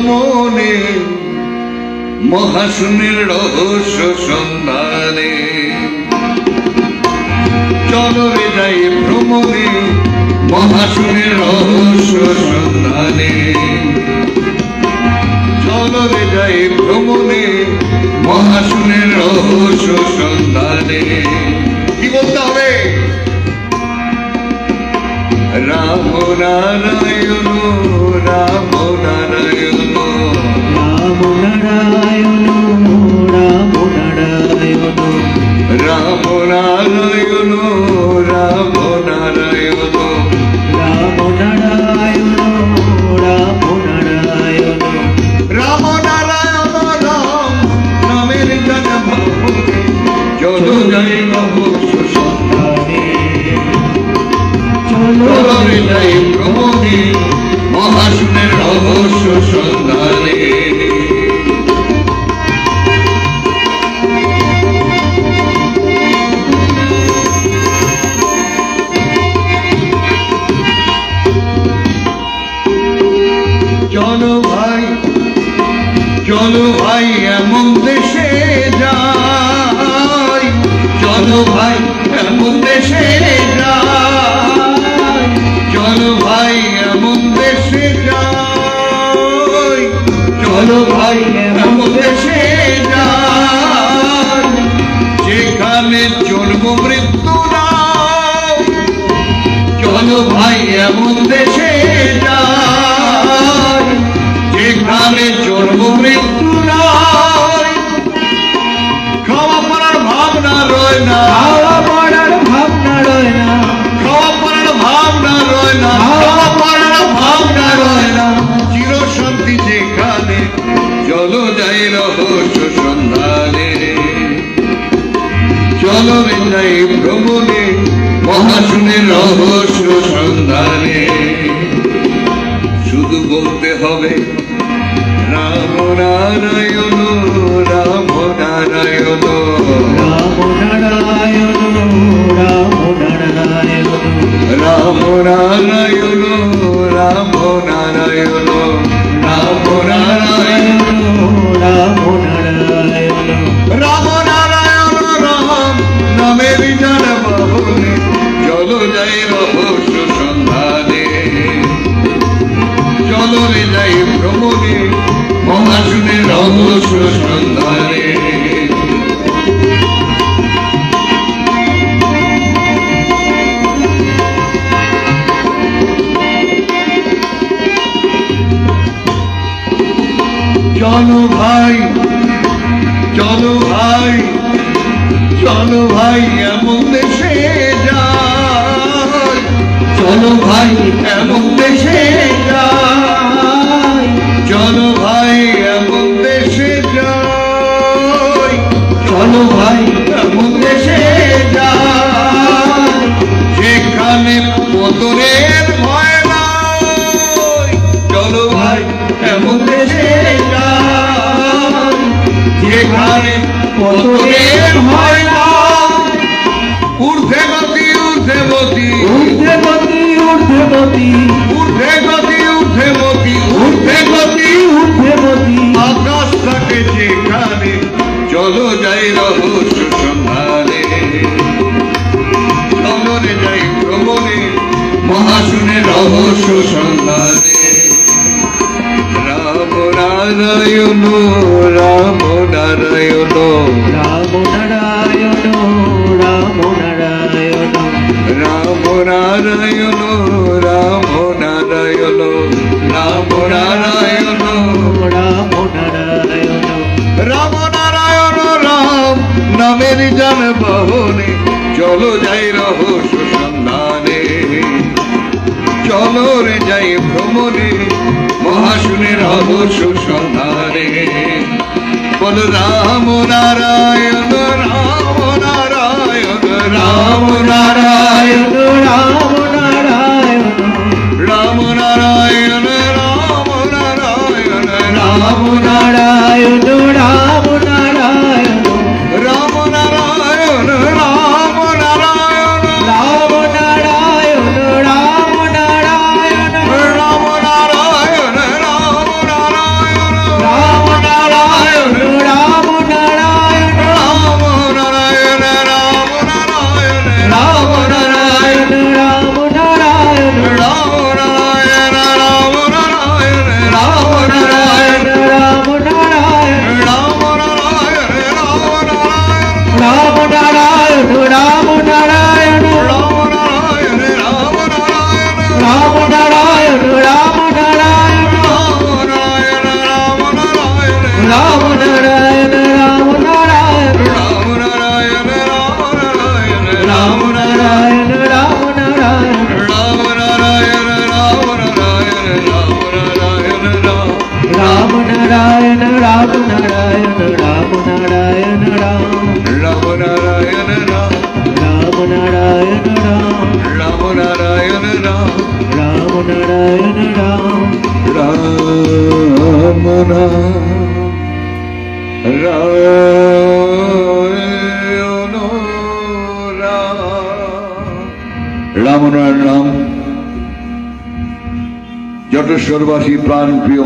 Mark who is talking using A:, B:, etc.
A: ভ্রমণে মহাশূন্যের রহস্য সন্ধানে। চলো রে যাই ভ্রমণে, মহাশূন্যের রহস্য সন্ধানে। চলো রে যাই ভ্রমণে, মহাশূন্যের রহস্য সন্ধানে। কি বলতে হবে? রাম নারায়ণ রাম নারায়ণ
B: রাম নারায়ণ রাম নারায়ণ
A: রাম নারায়ণ। রাম নারায়ণ
B: রাম
A: নামের জন্ম যত যাই রহস্য সন্ধানে
B: চলো।
A: যাই ভ্রমণে মহাশূন্যের রহস্য সন্ধানে। এমন দেশে চলো ভাই এমন দেশে চলো ভাই এমন মহাশূন্যের রহস্য সন্ধানে। শুধু বলতে হবে রাম নারায়ণ যাই ভ্রমণে মহাশূন্যের রহস্য সন্ধানে চলো ভাই চলো ভাই চলো ভাই, এমন দেশে যাই। চলো ভাই, এমন দেশে পতনের ভয় নাই ঊর্ধ্বে গতি ঊর্ধ্বে গতি।
B: ঊর্ধ্বে গতি ঊর্ধ্বে গতি।
A: ঊর্ধ্বে গতি ঊর্ধ্বে গতি। ঊর্ধ্বে গতি
B: ঊর্ধ্বে গতি।
A: আকাশ থাকে যেখানে চলো যাই রহস্য সন্ধানে। চলো যাই ভ্রমণে মহাশুনে রহস্য সন্ধানে। নারায়ণ রাম নারায়ণ।
B: রাম নারায়ণ রাম নারায়ণ।
A: রাম নারায়ণ রাম নারায়ণ। রাম নারায়ণ।
B: রাম নারায়ণ।
A: রাম নারায়ণ রাম। নামের জান বহনে চলো যাই রহস্য সন্ধানে। চলো রে যাই ভ্রমণে মহাশুনের হব সুসনারে বলরাম নারায়ণ সর্বাসী প্রাণ প্রিয়